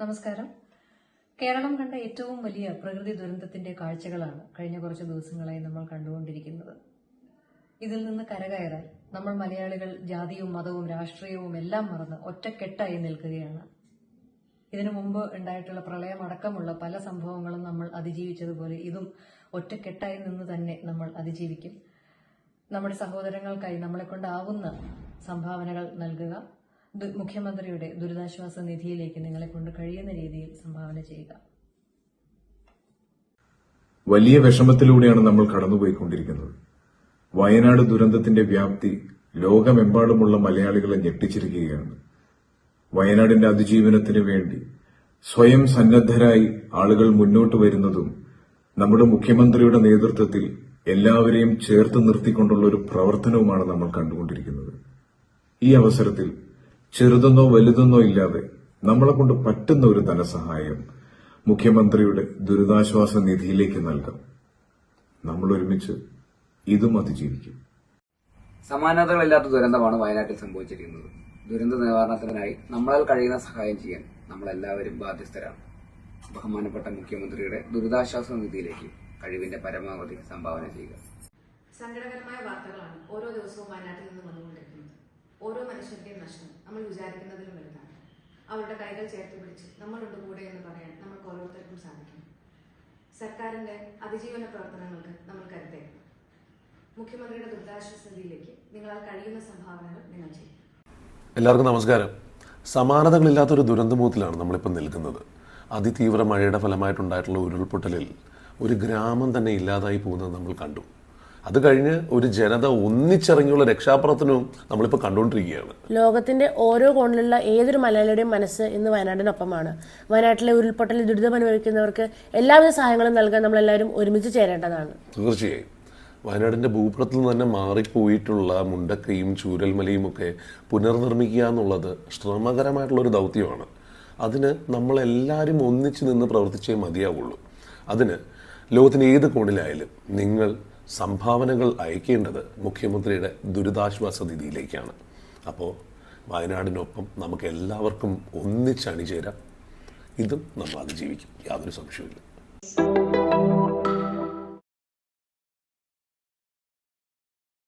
നമസ്കാരം. കേരളം കണ്ട ഏറ്റവും വലിയ പ്രകൃതി ദുരന്തത്തിന്റെ കാഴ്ചകളാണ് കഴിഞ്ഞ കുറച്ച് ദിവസങ്ങളായി നമ്മൾ കണ്ടുകൊണ്ടിരിക്കുന്നത്. ഇതിൽ നിന്ന് കരകയറാൻ നമ്മൾ മലയാളികൾ ജാതിയും മതവും രാഷ്ട്രീയവും എല്ലാം മറന്ന് ഒറ്റക്കെട്ടായി നിൽക്കുകയാണ്. ഇതിനു മുമ്പ് ഉണ്ടായിട്ടുള്ള പ്രളയം അടക്കമുള്ള പല സംഭവങ്ങളും നമ്മൾ അതിജീവിച്ചതുപോലെ ഇതും ഒറ്റക്കെട്ടായി നിന്ന് തന്നെ നമ്മൾ അതിജീവിക്കും. നമ്മുടെ സഹോദരങ്ങൾക്കായി നമ്മളെ കൊണ്ടാവുന്ന സംഭാവനകൾ നൽകുക. മുഖ്യമന്ത്രിയുടെ ദുരിതാശ്വാസ നിധിയിലേക്ക് നിങ്ങളെ കൊണ്ട് കഴിയുന്ന രീതിയിൽ സംഭാവന ചെയ്യുക. വലിയ വിഷമത്തിലൂടെയാണ് നമ്മൾ കടന്നുപോയിക്കൊണ്ടിരിക്കുന്നത്. വയനാട് ദുരന്തത്തിന്റെ വ്യാപ്തി ലോകമെമ്പാടുമുള്ള മലയാളികളെ ഞെട്ടിച്ചിരിക്കുകയാണ്. വയനാടിന്റെ അതിജീവനത്തിന് വേണ്ടി സ്വയം സന്നദ്ധരായി ആളുകൾ മുന്നോട്ട് വരുന്നതും നമ്മുടെ മുഖ്യമന്ത്രിയുടെ നേതൃത്വത്തിൽ എല്ലാവരെയും ചേർത്ത് നിർത്തിക്കൊണ്ടുള്ള ഒരു പ്രവർത്തനവുമാണ് നമ്മൾ കണ്ടുകൊണ്ടിരിക്കുന്നത്. ഈ അവസരത്തിൽ ചെറുതെന്നോ വലുതെന്നോ ഇല്ലാതെ നമ്മളെ കൊണ്ട് പറ്റുന്ന ഒരു ധനസഹായം മുഖ്യമന്ത്രിയുടെ ദുരിതാശ്വാസ നിധിയിലേക്ക് നൽകാം. നമ്മൾ ഒരുമിച്ച് ഇതും അതിജീവിക്കും. സമാനതകളില്ലാത്ത ദുരന്തമാണ് വയനാട്ടിൽ സംഭവിച്ചിരിക്കുന്നത്. ദുരന്ത നിവാരണത്തിനായി നമ്മളാൽ കഴിയുന്ന സഹായം ചെയ്യാൻ നമ്മളെല്ലാവരും ബാധ്യസ്ഥരാണ്. ബഹുമാനപ്പെട്ട മുഖ്യമന്ത്രിയുടെ ദുരിതാശ്വാസ നിധിയിലേക്ക് കഴിവിന്റെ പരമാവധി സംഭാവന ചെയ്യുക. സങ്കടകരമായ വാർത്തകളാണ് ഓരോ ദിവസവും വയനാട്ടിൽ നിന്ന് വന്നുകൊണ്ടിരിക്കുന്നത് ഓരോ മനുഷ്യന്റെയും നഷ്ടം നമ്മൾ വിചാരിക്കുന്നതിലും വലുതാണ്. അവരുടെ കൈകൾ ചേർത്ത് പിടിച്ച് നമ്മളുണ്ട് കൂടെ എന്ന് പറയാൻ നമുക്ക് ഓരോരുത്തർക്കും സാധിക്കും. സർക്കാരിന്റെ അതിജീവന പ്രവർത്തനങ്ങൾക്ക് നമ്മൾ കരുതേക്കണം മുഖ്യമന്ത്രിയുടെ ദുരിതാശ്വാസ നിധിയിലേക്ക് നിങ്ങളാൽ കഴിയുന്ന സംഭാവനകൾ നിങ്ങൾ ചെയ്യും എല്ലാവർക്കും നമസ്കാരം. സമാനതകളില്ലാത്തൊരു ദുരന്തമുഖത്തിലാണ് നമ്മളിപ്പോൾ നിൽക്കുന്നത്. അതിതീവ്ര മഴയുടെ ഫലമായിട്ടുണ്ടായിട്ടുള്ള ഉരുൾപൊട്ടലിൽ ഒരു ഗ്രാമം തന്നെ ഇല്ലാതായി പോകുന്നത് നമ്മൾ കണ്ടു. അത് കഴിഞ്ഞ് ഒരു ജനത ഒന്നിച്ചിറങ്ങിയുള്ള രക്ഷാപ്രവർത്തനവും നമ്മളിപ്പോൾ കണ്ടുകൊണ്ടിരിക്കുകയാണ്. ലോകത്തിന്റെ ഓരോ കോണിലുള്ള ഏതൊരു മലയാളിയുടെയും മനസ്സ് ഇന്ന് വയനാടിനൊപ്പമാണ്. വയനാട്ടിലെ ഉരുൾപൊട്ടൽ ദുരിതം അനുഭവിക്കുന്നവർക്ക് എല്ലാവിധ സഹായങ്ങളും നൽകാൻ നമ്മളെല്ലാവരും ഒരുമിച്ച് ചേരേണ്ടതാണ്. തീർച്ചയായും. വയനാടിന്റെ ഭൂപടത്തിൽ നിന്ന് തന്നെ മാറിപ്പോയിട്ടുള്ള മുണ്ടക്കയും ചൂരൽമലയും ഒക്കെ പുനർനിർമ്മിക്കുക എന്നുള്ളത് ശ്രമകരമായിട്ടുള്ള ഒരു ദൗത്യമാണ്. അതിന് നമ്മളെല്ലാവരും ഒന്നിച്ച് നിന്ന് പ്രവർത്തിച്ചേ മതിയാവുള്ളൂ. അതിന് ലോകത്തിന് ഏത് കോണിലായാലും നിങ്ങൾ സംഭാവനകൾ അയക്കേണ്ടത് മുഖ്യമന്ത്രിയുടെ ദുരിതാശ്വാസ നിധിയിലേക്കാണ്. അപ്പോൾ വയനാടിനൊപ്പം നമുക്ക് എല്ലാവർക്കും ഒന്നിച്ചണിചേരാം ഇതും നമ്മൾ അതിജീവിക്കും. യാതൊരു സംശയവുമില്ല.